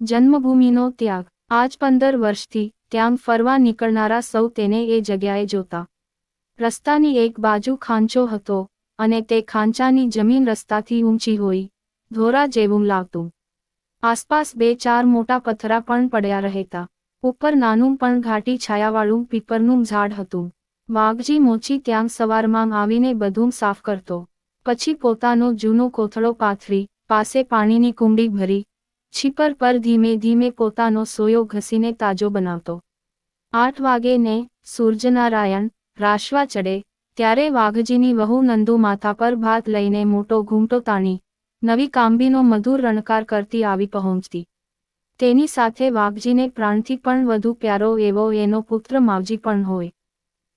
જન્મભૂમિનો ત્યાગ. આજ પંદર વર્ષથી ત્યાં ફરવા નીકળનારા સૌ તેને એ જગ્યાએ જોતા. રસ્તાની એક બાજુ ખાંચો હતો અને તે ખાંચાની જમીન રસ્તાથી ઊંચી હોઈ ધોરા જેવું લાગતું. આસપાસ બે ચાર મોટા પથરા પણ પડ્યા રહેતા. ઉપર નાનું પણ ઘાટી છાયાવાળું પીપરનું ઝાડ હતું. વાઘજી મોચી ત્યાં સવારમાં આવીને બધું સાફ કરતો. પછી પોતાનો જૂનો કોથળો પાથરી, પાસે પાણીની કુંડી ભરી છીપર પર ધીમે ધીમે પોતાનો સોયો ઘસીને તાજો બનાવતો. આઠ વાગે ને સૂર્યનારાયણ રાશવા ચડે, ત્યારે વાઘજીની વહુ નંદુ માથા પર ભાત લઈને મોટો ઘૂંટો તાણી, નવી કાંબીનો મધુર રણકાર કરતી આવી પહોંચતી. તેની સાથે વાઘજીને પ્રાણથી પણ વધુ પ્યારો એવો એનો પુત્ર માવજી પણ હોય.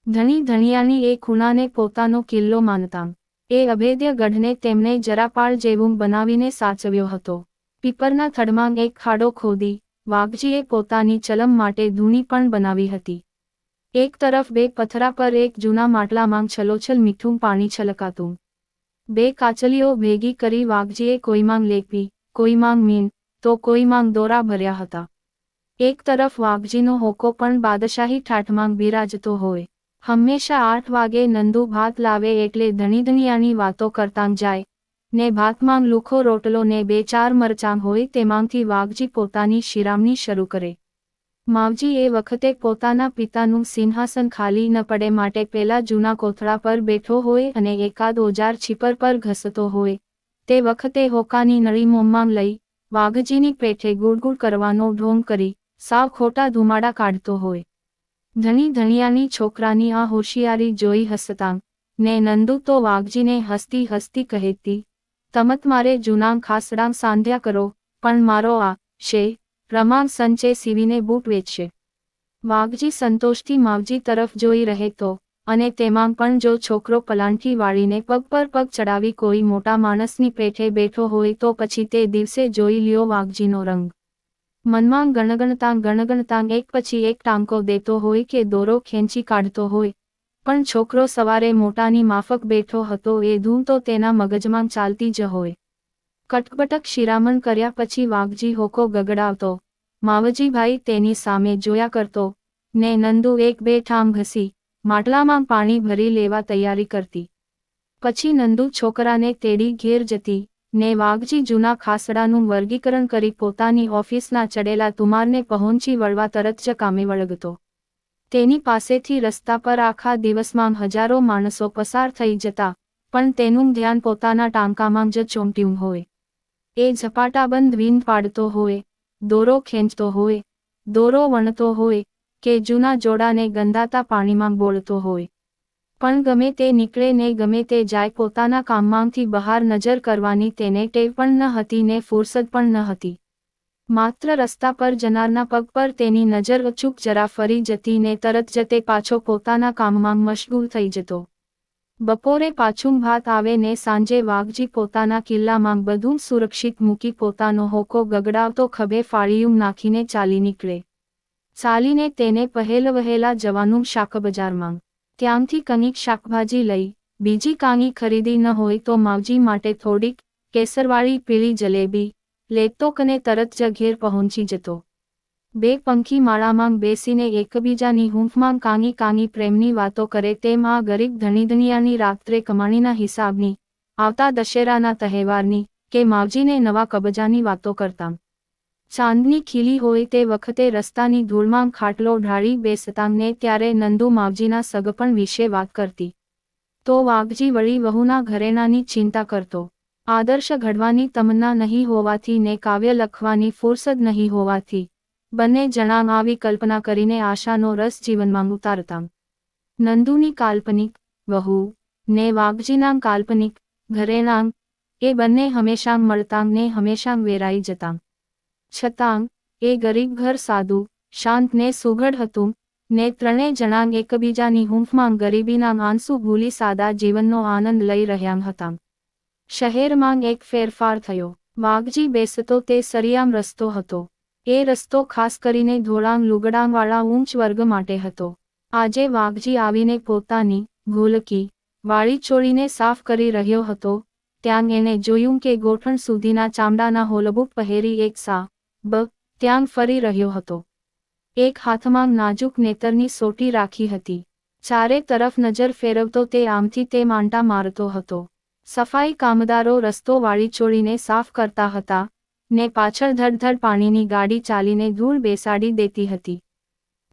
ધણી ધણિયાની એ ખૂણાને પોતાનો કિલ્લો માનતા. એ અભેદ્ય ગઢને તેમણે જરાપાળ જેવું બનાવીને સાચવ્યો હતો. પીપરના થડમાં એક ખાડો ખોદી, વાઘજીએ પોતાની ચલમ માટે ધૂણી પણ બનાવી હતી. એક તરફ બે પથરા પર એક જૂના માટલામાં છલોછલ મીઠું પાણી છલકાતું. બે કાચલીઓ ભેગી કરી વાઘજીએ કોઈમાં લેપી કોઈમાં મીન, તો કોઈમાં દોરા ભર્યા હતા. એક તરફ વાઘજીનો હોકો પણ બાદશાહી ઠાઠમાં બિરાજતો હોય. હંમેશા આઠ વાગે નંદુ ભાત લાવે એટલે ધણીધણિયાની વાતો કરતાં જાય ને ભાતમાં લુખો રોટલો ને બે ચાર મરચાં હોય તેમાંથી વાઘજી પોતાની શિરામણી શરૂ કરે. માવજી એ વખતે પોતાના પિતાનું સિંહાસન ખાલી ન પડે માટે પેલા જૂના કોથળા પર બેઠો હોય અને એકાદ ઓજાર છીપર પર ઘસતો હોય. તે વખતે હોકાની નળી મોંમાં લઈ વાઘજીની પેઠે ગુડગુડ કરવાનો ઢોંગ કરી સાવ ખોટા ધુમાડા કાઢતો હોય. ધણી ધણિયાની છોકરાની આ હોશિયારી જોઈ હસતાં. ને નંદુ તો વાઘજીને હસતી હસતી કહેતી તમત મારે જૂનાં ખાસડામ સાંધ્યા કરો, પણ મારો આ શે રમાન સંચે સીવીને બૂટ વેચશે. વાઘજી સંતોષથી માવજી તરફ જોઈ રહેતો અને તેમાં પણ જો છોકરો પલાંઠી વાળીને પગ પર પગ ચડાવી કોઈ મોટા માણસની પેઠે બેઠો હોય તો પછી તે દિવસે જોઈ લ્યો વાઘજીનો રંગ. મનમાં ગણગણતાંગ ગણગણતાંગ એક પછી એક ટાંકો દેતો હોય કે દોરો ખેંચી કાઢતો હોય પણ છોકરો સવારે મોટાની માફક બેઠો હતો, એ ધૂમ તો તેના મગજમાં ચાલતી જ હોય. કટકબટક શિરામણ કર્યા પછી વાઘજી હોકો ગગડાવતો. માવજીભાઈ તેની સામે જોયા કરતો. ને નંદુ, એક બે ઠામ ઘસી. માટલામાં પાણી ભરી લેવા તૈયારી કરતી. પછી નંદુ છોકરાને તેડી ઘેર જતી. ને વાઘજી જૂના ખાસડાનું વર્ગીકરણ કરી પોતાની ઓફિસના ચડેલા તુમારને પહોંચી વળવા તરત જ કામે વળગતો. તેની પાસેથી રસ્તા પર આખા દિવસમાં હજારો માણસો પસાર થઈ જતા, પણ તેનું ધ્યાન પોતાના ટાંકામાં જ ચોંટ્યું હોય. એ ઝપાટાબંધ વીંધ પાડતો હોય, દોરો ખેંચતો હોય, દોરો વણતો હોય, કે જૂના જોડાને ગંદાતા પાણીમાં બોળતો હોય. પણ ગમે તે નીકળે ને ગમે તે જાય પોતાના કામમાંથી બહાર નજર કરવાની તેને ટેવ પણ ન હતી ને ફુરસદ પણ ન હતી. માત્ર રસ્તા પર જનારના પગ પર તેની નજર અચૂક જરા ફરી જતી ને તરત જ તે પાછો પોતાના કામમાં મશગુલ થઈ જતો. બપોરે પાછું ભાત આવે ને સાંજે વાઘજી પોતાના કિલ્લામાં બધું સુરક્ષિત મૂકી પોતાનો હોકો ગગડાવતો ખભે ફાળિયું નાખીને ચાલી નીકળે. ચાલીને તેને પહેલ વહેલા જવાનું શાકબજારમાં. ત્યાંથી કનિક શાકભાજી લઈ, બીજી કાંગી ખરીદી ન હોય તો માવજી માટે થોડીક કેસરવાળી પીળી જલેબી લેતો કને તરત જ ઘેર પહોંચી જતો. બે પંખી માળામાં બેસીને એકબીજાની હૂંફમાં કાની કાની પ્રેમની વાતો કરે તેમ આ ગરીબ ધણીધણિયાની રાત્રે કમાણીના હિસાબની, આવતા દશેરાના તહેવારની, કે માવજીને નવા કબજાની વાતો કરતા. ચાંદની ખીલી હોય તે વખતે રસ્તાની ધૂળમાં ખાટલો ઢાળી બેસતાંને ત્યારે નંદુ માવજીના સગપણ વિશે વાત કરતી. તો વાઘજી વળી વહુના ઘરેણાની ચિંતા કરતો. આદર્શ ઘડવાની તમન્ના નહીં હોવાથી ને કાવ્ય લખવાની ફુરસદ નહીં હોવાથી. બંને જણા આવી કલ્પના કરીને આશાનો રસ જીવનમાં ઉતારતા. નંદુની કાલ્પનિક વહુ ને વાઘજીના કાલ્પનિક ઘરેણાંગ એ બંને હંમેશા મળતાં ને હંમેશા વેરાઈ જતાં. છતાં, એ ગરીબ ઘર સાદું શાંત ને સુઘડ હતું ને ત્રણેય જણાંગ એકબીજાની હૂંફમાં ગરીબીના આંસુ ભૂલી સાદા જીવનનો આનંદ લઈ રહ્યા હતા. શહેરમાં એક ફેરફાર થયો. વાઘજી બેસતો તે સરિયામ રસ્તો હતો. એ રસ્તો ખાસ કરીને ધોળાંગ લુગડાંગવાળા ઊંચ વર્ગ માટે હતો. આજે વાઘજી આવીને પોતાની ભૂલકી વાળી ચોળીને સાફ કરી રહ્યો હતો. ત્યાં એણે જોયું કે ગોઠણ સુધીના ચામડાના હોલબુક પહેરી એક સા, બ, ત્યાં ફરી રહ્યો હતો. એક હાથમાં નાજુક નેતરની સોટી રાખી હતી. ચારે તરફ નજર ફેરવતો તે આમથી તે માંટા મારતો હતો. સફાઈ કામદારો રસ્તો વાળી ચોળીને સાફ કરતા હતા, ને પાછળ ધડધડ પાણીની ગાડી ચાલીને ધૂળ બેસાડી દેતી હતી.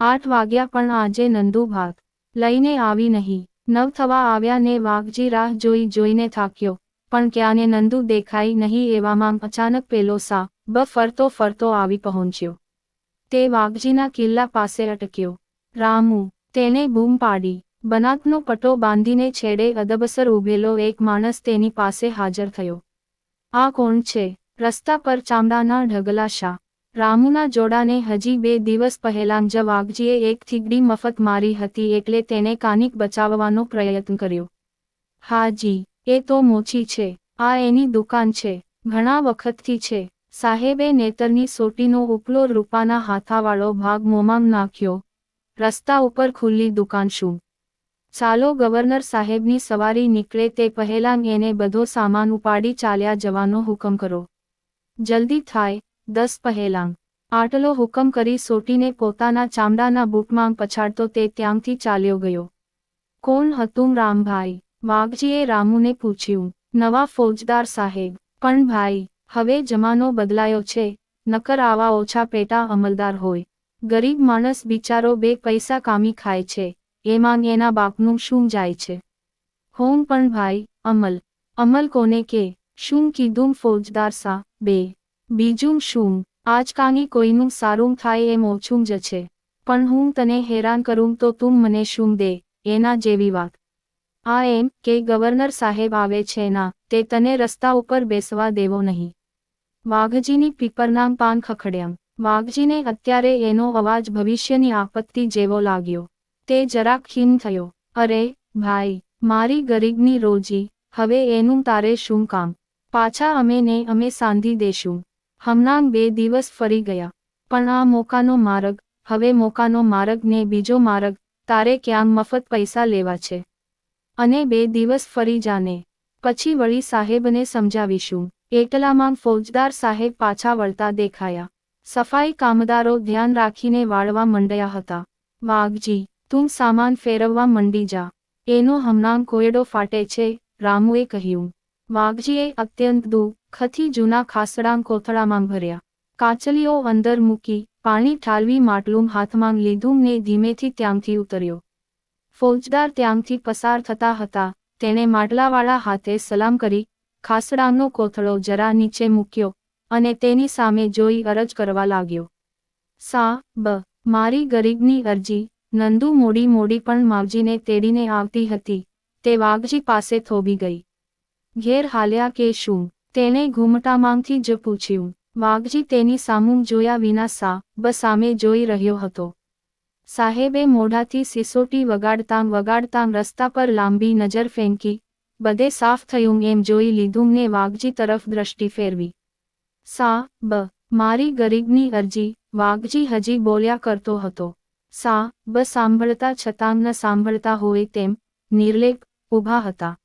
આઠ વાગ્યા પણ આજે નંદુ ભાગ લઈને આવી નહીં. નવ થવા આવ્યા ને વાઘજી રાહ જોઈ જોઈને થાક્યો, પણ ક્યાંને નંદુ દેખાઈ નહીં એવામાં અચાનક પેલો સા બ ફરતો ફરતો આવી પહોંચ્યો. તે વાઘજીના કિલ્લા પાસે અટક્યો. રામુ તેને બૂમ પાડી. બનાતનો પટો બાંધીને છેડે અદબસર ઊભેલો એક માણસ તેની પાસે હાજર થયો. આ કોણ છે? રસ્તા પર ચામડાના ઢગલા શા? રામુના જોડાને હજી બે દિવસ પહેલાં જ વાઘજીએ એક થીગડી મફત મારી હતી એટલે તેને કાનિક બચાવવાનો પ્રયત્ન કર્યો. હાજી એ તો મોછી છે. આ એની દુકાન છે. ઘણા વખતથી છે. સાહેબે નેતરની સોટીનો ઉપલો રૂપાના હાથાવાળો ભાગ મોમાં નાખ્યો. રસ્તા ઉપર ખુલ્લી દુકાન શું? ચાલો ગવર્નર સાહેબની સવારી નીકળે તે પહેલાં એને બધો સામાન ઉપાડી ચાલ્યા જવાનો હુકમ કરો. જલ્દી થાય, દસ પહેલાં. આટલો હુકમ કરી સોટીને પોતાના ચામડાના બૂટમાં પછાડતો તે ત્યાંથી ચાલ્યો ગયો. કોણ હતું રામભાઈ? વાઘજીએ રામુને પૂછ્યું. નવા ફૌજદાર સાહેબ. પણ ભાઈ, હવે જમાનો બદલાયો છે. નકર આવા ઓછા પેટા અમલદાર હોય. ગરીબ માણસ બિચારો બે પૈસા કામી ખાય છે. એમાં એના બાપનું શું જાય છે? હોમ પણ ભાઈ, અમલ. અમલ કોને કે? શું કીધું ફોજદાર સા? બે. બીજું શું? આજકાની કોઈનું સારું થાય એમ ઓછું જ છે. પણ હું તને હેરાન કરું તો તું મને શું દે? એના જેવી વાત. આ એમ કે ગવર્નર સાહેબ આવે છે ના, તે તને રસ્તા ઉપર બેસવા દેવો નહીં. વાઘજીની પીપરનામ પાન ખખડ્યા વાઘજીને અત્યારે એનો અવાજ ભવિષ્યની આપત્તિ જેવો લાગ્યો. તે જરા ખીન થયો. અરે, ભાઈ, મારી ગરીબની રોજી, હવે એનું તારે શું કામ? પાછા અમે ને અમે સાંધી દેશું. હમણાં બે દિવસ ફરી ગયા. પણ આ મોકાનો માર્ગ, હવે મોકાનો માર્ગ ને બીજો માર્ગ, તારે ક્યાં મફત પૈસા લેવા છે? અને બે દિવસ ફરી જાને. પછી વળી સાહેબને સમજાવીશું. એટલામાં ફૌજદાર સાહેબ પાછા વળતા દેખાયા. સફાઈ કામદારો ધ્યાન રાખીને વાળવા મંડ્યા હતા. વાઘજી તું સામાન ફેરવવા મંડી જા. એનો હમણાં કોયડો ફાટે છે, રામુએ કહ્યું. વાઘજીએ અત્યંત દુઃખથી જૂના ખાસડાં કોથળામાં ભર્યા. કાચલીઓ અંદર મૂકી, પાણી ઠાલવી માટલું હાથમાં લીધું ને ધીમેથી ત્યાંથી ઉતર્યો. ફૌજદાર ત્યાંથી પસાર થતા હતા, તેણે માટલાવાળા હાથે સલામ કરી, ખાસડાનો કોથળો જરા નીચે મૂક્યો અને તેની સામે જોઈ અરજ કરવા લાગ્યો. સા, બ, મારી ગરીબની અરજી નંદુ મોડી મોડી પણ માવજીને તેડીને આવતી હતી. તે વાઘજી પાસે થોભી ગઈ. ઘેર હાલ્યા કે શું તેણે ઘૂમટામાંથી જ પૂછ્યું. વાઘજી તેની સામું જોયા વિના સા, બ સામે જોઈ રહ્યો હતો. સાહેબે મોઢાથી સિસોટી વગાડતાં વગાડતાં રસ્તા પર લાંબી નજર ફેંકી, બધે સાફ થયું એમ જોઈ લીધું ને વાઘજી તરફ દ્રષ્ટિ ફેરવી. સા, બ, મારી ગરીબની અરજી, વાઘજી હજી બોલ્યા કરતો હતો. સા, બ સાંભળતા છતાં ન સાંભળતા હોય તેમ નિર્લેપ ઊભા હતા.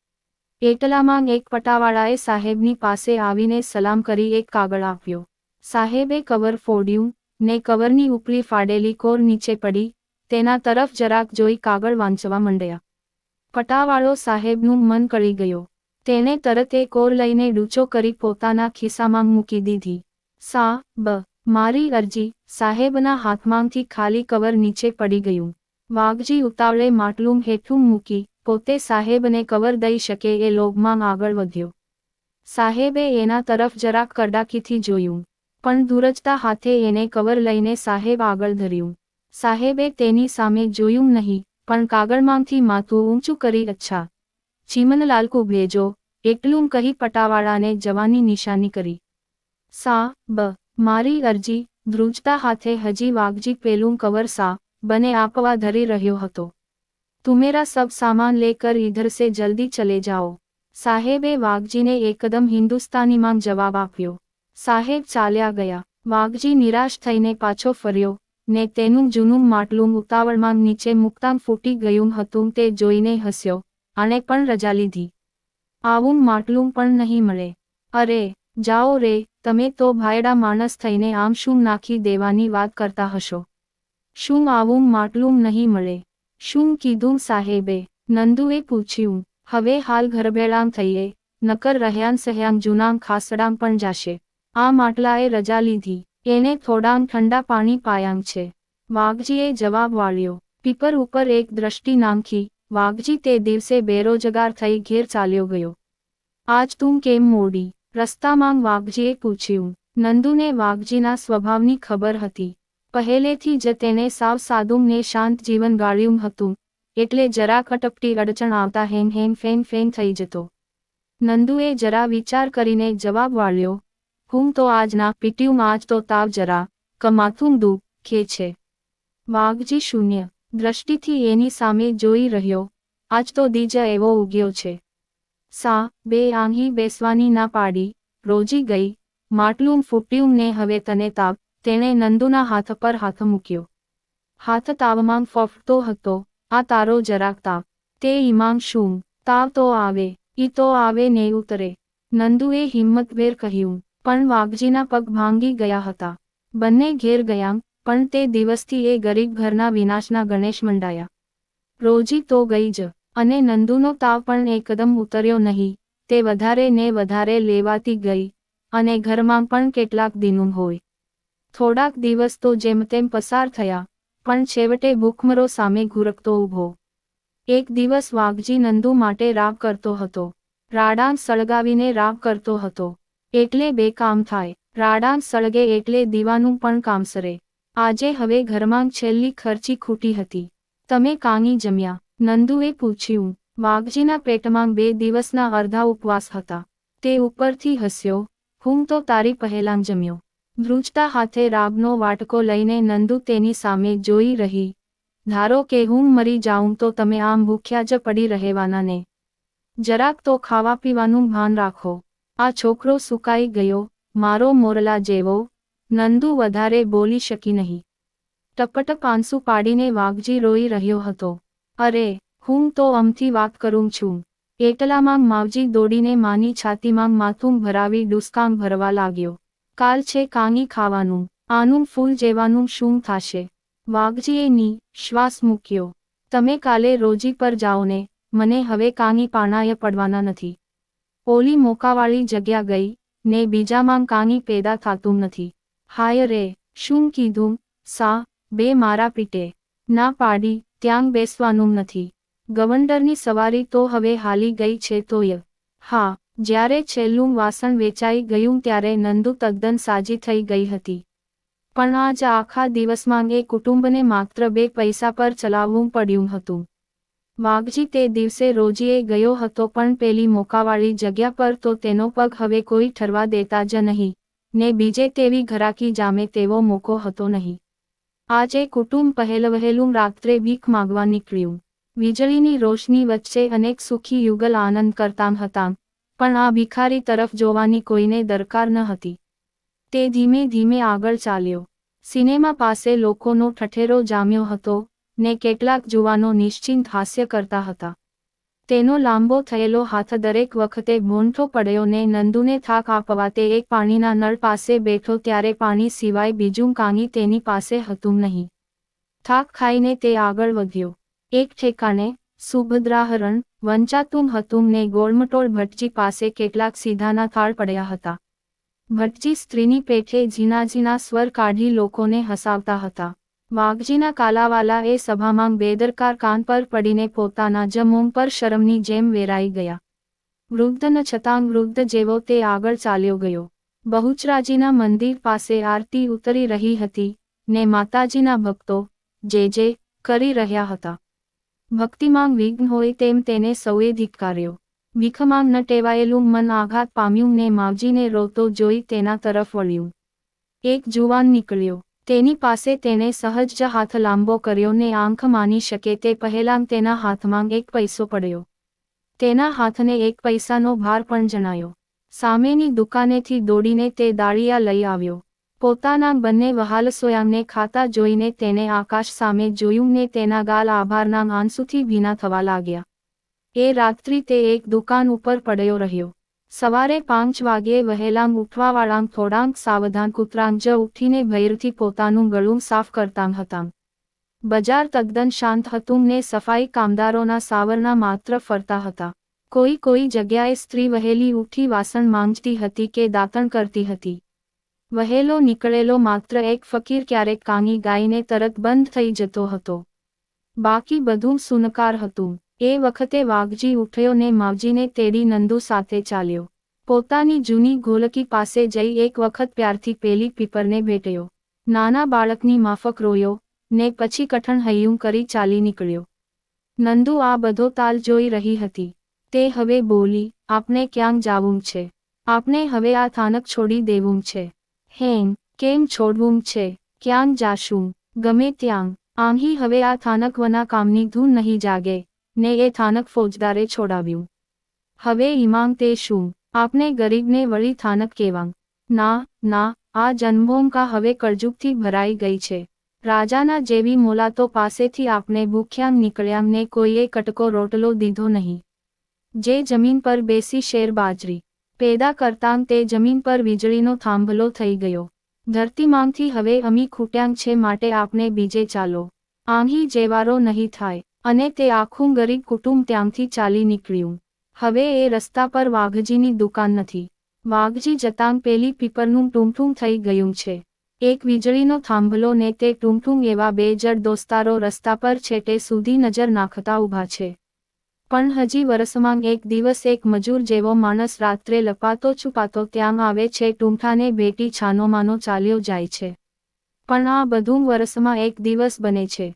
એટલામાં એક પટાવાળાએ સાહેબની પાસે આવીને સલામ કરી એક કાગળ આપ્યો. સાહેબે કવર ફોડ્યું, ને કવરની ઉપલી ફાડેલી કોર નીચે પડી, તેના તરફ જરાક જોઈ કાગળ વાંચવા માંડ્યા. પટાવાળો સાહેબનું મન કળી ગયો. તેણે તરત એ કોર લઈને ડૂચો કરી પોતાના ખિસ્સામાં મૂકી દીધી. સા, બ મારી અરજી સાહેબના હાથમાંથી ખાલી કવર નીચે પડી ગયું. વાઘજી ઉતાવળે માટલું હેઠું મૂકી પોતે સાહેબને કવર દઈ શકે એ લોભમાં આગળ વધ્યો. સાહેબે એના તરફ જરાક કડાકીથી જોયું, પણ દૂરજતા હાથે એને કવર લઈને સાહેબ આગળ ધર્યું. સાહેબે તેની સામે જોયું નહીં, પણ કાગળમાંથી માથું ઊંચું કરી અચ્છા ચીમનલાલકુ ભેજો એટલું કહી પટાવાળાને જવાની નિશાની કરી. સા, બ મારી અરજી, ધ્રુજતા હાથે હજી વાઘજી પેલું કવર સા, બને આપવા ધરી રહ્યો હતો. તુમેરા સબ સામાન લેકર ઇધર સે જલ્દી ચલે જાઓ. સાહેબે વાઘજીને એકદમ હિન્દુસ્તાનીમાં જવાબ આપ્યો. સાહેબ ચાલ્યા ગયા. વાઘજી નિરાશ થઈને પાછો ફર્યો. ને તેનું જૂનું માટલું ઉતાવળમાં નીચે મૂકતાં ફૂટી ગયું હતું તે જોઈને હસ્યો. આણે પણ રજા લીધી. આવું માટલું પણ નહીં મળે. અરે જાઓ રે, તમે તો ભાયડા માણસ થઈને આમ શું નાખી દેવાની વાત કરતા હશો? શું આવું માટલું નહીં મળે? શું કીધું સાહેબે? નંદુએ પૂછ્યું, હવે હાલ ઘરભેળામ થઈએ, નકર રહ્યાન સહ્યાંગ જૂનામ ખાસડામ પણ જાશે. આ માટલાએ રજા લીધી, એને થોડાંગ ઠંડા પાણી પાયાંગ છે. વાઘજીએ જવાબ વાળ્યો, પીપર ઉપર એક દ્રષ્ટિ નાંખી, વાઘજી તે દિવસે બેરોજગાર થઈ ઘેર ચાલ્યો ગયો. આજ તું કેમ મોડી? રસ્તામાં વાઘજીએ પૂછ્યું, નંદુને વાઘજીના સ્વભાવની ખબર હતી. પહેલેથી જ તેને સાવ સાદુમ ને શાંત જીવન ગાળ્યું હતું, એટલે જરા કટપટી અડચણ આવતા હેમ હેમ ફેન ફેન થઈ જતો. નંદુએ જરા વિચાર કરીને જવાબ વાળ્યો, હું તો આજના પીટ્યું આજ તો તાવ જરા, કમાથું દુ કે છે? વાઘજી શૂન્ય, દ્રષ્ટિથી એની સામે જોઈ રહ્યો, આજ તો દીજ એવો ઉગ્યો છે. સા, બે આંગી બેસવાની ના પાડી, રોજી ગઈ, માટલું ફૂટ્યું ને હવે તને તાવ, તેણે નંદુના હાથ પર હાથ મૂક્યો. હાથ તાવમાં ફફતો હતો, આ તારો જરાક તાવ. તે ઈમાંગ શું, તાવ તો આવે, ઈ તો આવે ને ઉતરે. નંદુએ હિંમતભેર કહ્યું, પણ વાઘજીના પગ ભાંગી ગયા હતા. બંને ઘેર ગયા, પણ તે દિવસથી એ ગરીબ ઘરના વિનાશના ગણેશ મંડાયા. રોજી તો ગઈ જ. અને નંદુનો તાવ પણ એકદમ ઉતર્યો નહીં. તે વધારે ને વધારે લેવાતી ગઈ અને ઘરમાં પણ કેટલાક દિનું હોય. થોડાક દિવસ તો જેમ તેમ પસાર થયા, પણ છેવટે ભૂખમરો સામે ઘુરકતો ઊભો. એક દિવસ વાઘજી નંદુ માટે રાગ કરતો હતો. રાડામ સળગાવીને રાગ કરતો હતો. એટલે બે કામ થાય. રાડામ સળગે એટલે દીવાનું પણ કામ સરે આજે હવે ઘરમાં છેલ્લી ખર્ચી ખૂટી હતી. તમે કાંગી જમ્યા. નંદુએ પૂછ્યું, વાઘજીના પેટમાં બે દિવસના અર્ધા ઉપવાસ હતા. તે ઉપરથી હસ્યો. હું તો તારી પહેલાં જમ્યો. ધ્રુજતા હાથે રાબનો વાટકો લઈને નંદુ તેની સામે જોઈ રહી. ધારો કે હું મરી જાઉં તો તમે આમ ભૂખ્યા જ પડી રહેવાના ને જરાક તો ખાવા પીવાનું ભાન રાખો. આ છોકરો સુકાઈ ગયો, મારો મોરલા જેવો. નંદુ વધારે બોલી શકી નહીં. ટપટપ આંસુ પાડીને વાઘજી રોઈ રહ્યો હતો. અરે, હું તો અમથી વાત કરું છું. એટલામાં માવજી દોડીને માની છાતીમાં માથું ભરાવી ડુસકામ ભરવા લાગ્યો. કાલ છે કાંગી ખાવાનું, આનું ફૂલ જેવાનું શું થાશે? વાઘજીએ ની શ્વાસ મૂક્યો. તમે કાલે રોજી પર જાઓ ને મને હવે કાંગી પાણાએ પડવાના નથી. ઓલી મોકાવાળી જગ્યા ગઈ, ને બીજામાં કાંગી પેદા થાતું નથી. હાય રે, શું કીધું? સા, બે મારા પીટે. ના પાડી, ત્યાં બેસવાનું નથી. ગવંડરની સવારી તો હવે હાલી ગઈ છે તોય. હા, જ્યારે છેલ્લું વાસણ વેચાઈ ગયું ત્યારે નંદુ તદ્દન સાજી થઈ ગઈ હતી. પણ આજ આખા દિવસમાં એ કુટુંબને માત્ર બે પૈસા પર ચલાવવું પડ્યું હતું. વાઘજી તે દિવસે રોજીએ ગયો હતો પણ પેલી મોકાવાળી જગ્યા પર તો તેનો પગ હવે કોઈ ઠરવા દેતા જ નહીં. ને બીજે તેવી ઘરાકી જામે તેવો મોકો હતો નહીં. આજે કુટુંબ પહેલવહેલું રાત્રે ભીખ માગવા નીકળ્યું. વીજળીની રોશની વચ્ચે અનેક સુખી યુગલ આનંદ કરતા હતા, પણ આ ભિખારી તરફ જોવાની કોઈને દરકાર ન હતી. તે ધીમે ધીમે આગળ ચાલ્યો. સિનેમા પાસે લોકોનો ઠઠેરો જામ્યો હતો ને કેટલાક જુવાનો નિશ્ચિંત હાસ્ય કરતા હતા. તેનો લાંબો થયેલો હાથ દરેક વખતે ભૂંઠો પડ્યો ને નંદુને થાક આપવા તે એક પાણીના નળ પાસે બેઠો ત્યારે પાણી સિવાય બીજું કાંગી તેની પાસે હતું નહીં. થાક ખાઈને તે આગળ વધ્યો. એક ઠેકાણે, સુભદ્રાહરણ વંચાતું હતું ને ગોળમટોળ ભટજી પાસે કેટલાક સીધાના થાળ પડ્યા હતા. ભટજી સ્ત્રીની પેઠે ઝીણા ઝીણા સ્વર કાઢી લોકોને હસાવતા હતા. વાઘજીના કાલાવાલા એ સભામાં બેદરકાર કાન પર પડીને પોતાના જમોમ પર શરમની જેમ વેરાઈ ગયા. વૃદ્ધ ન છતાં વૃદ્ધ જેવો તે આગળ ચાલ્યો ગયો. બહુચરાજીના મંદિર પાસે આરતી ઉતરી રહી હતી, ને માતાજીના ભક્તો, જે જે, કરી રહ્યા હતા. ભક્તિમાં વિઘ્ન હોય તેમ તેને સૌએ ધિક્કાર્યો. ભીખમાં ન ટેવાયેલું મન આઘાત પામ્યું ને માવજીને રોતો જોઈ તેના તરફ વળ્યું. એક જુવાન નીકળ્યો. તેની પાસે તેણે સહજ હાથ લાંબો કર્યો ને આંખ માની શકે તે પહેલાં તેના હાથમાં એક પૈસો પડ્યો. તેના હાથને એક પૈસાનો ભાર પણ જણાયો. સામેની દુકાનેથી દોડીને તે દાળિયા લઈ આવ્યો. પોતાના બંને વહાલસોયામને ખાતા જોઈને તેને આકાશ સામે જોયું ને તેના ગાલ આભારના આંસુથી ભીના થવા લાગ્યા. એ રાત્રિ તે એક દુકાન ઉપર પડ્યો રહ્યો. સવારે પાંચ વાગ્યે વહેલાં ઉઠવાવાળાં થોડાંક સાવધાન કૂતરાં જ ઉઠીને ભૈરથી પોતાનું ગળું સાફ કરતાં હતાં. બજાર તદ્દન શાંત હતું ને સફાઈ કામદારોના સાવરના માત્ર ફરતા હતા. કોઈ કોઈ જગ્યાએ સ્ત્રી વહેલી ઉઠી વાસણ માંજતી હતી કે દાંતણ કરતી હતી. વહેલો નીકળેલો માત્ર એક ફકીર ક્યારેક કાની ગાઈને તરત બંધ થઈ જતો હતો. બાકી બધું સુનકાર હતું. એ વખતે વાઘજી ઉઠ્યો ને માવજીને તેડી નંદુ સાથે ચાલ્યો. પોતાની જૂની ગોલકી પાસે જઈ એક વખત પ્યારથી પેલી પીપરને ભેટ્યો. નાના બાળકની માફક રોયો ને પછી કઠણ હૈયું કરી ચાલી નીકળ્યો. નંદુ આ બધો તાલ જોઈ રહી હતી. તે હવે બોલી, આપને ક્યાંક જાવું છે? આપને હવે આ થાનક છોડી દેવું છે. હેમ, કેમ છોડવું છે? ક્યાંક જાશું? ગમે ત્યાં. આંહી હવે આ થાનક વના કામની ધૂન નહીં જાગે. ને એ થાનક ફોજદારે છોડાવ્યું. હવે ઈમાંગ તે શું? આપને ગરીબને વળી થાનક કેવાંગ ના ના, આ જન્મભૂમકા હવે કળજુકથી ભરાઈ ગઈ છે. રાજાના જેવી મોલાતો પાસેથી આપને ભૂખ્યામ નીકળ્યામ ને કોઈએ કટકો રોટલો દીધો નહીં. જે જમીન પર બેસી શેર બાજરી. પેદા કરતાં તે જમીન પર વીજળીનો થાંભલો થઈ ગયો. ધરતીમાંથી હવે અમી ખૂટ્યાંગ છે માટે આપને બીજે ચાલો. આંહી જેવારો નહીં થાય. અને તે આખું ગરીબ કુટુંબ ત્યાંથી ચાલી નીકળ્યું. હવે એ રસ્તા પર વાઘજીની દુકાન નથી. વાઘજી જતાં પેલી પીપરનું ટૂંઠું થઈ ગયું છે. એક વીજળીનો થાંભલો ને તે ટૂંઠું એવા બે જડ દોસ્તારો રસ્તા પર છેટે સુધી નજર નાખતા ઊભા છે. પણ હજી વરસમાં એક દિવસ એક મજૂર જેવો માણસ રાત્રે લપાતો છુપાતો ત્યાં આવે છે ટૂંઠાને ભેટી છાનોમાનો ચાલ્યો જાય છે. પણ આ બધું વરસમાં એક દિવસ બને છે.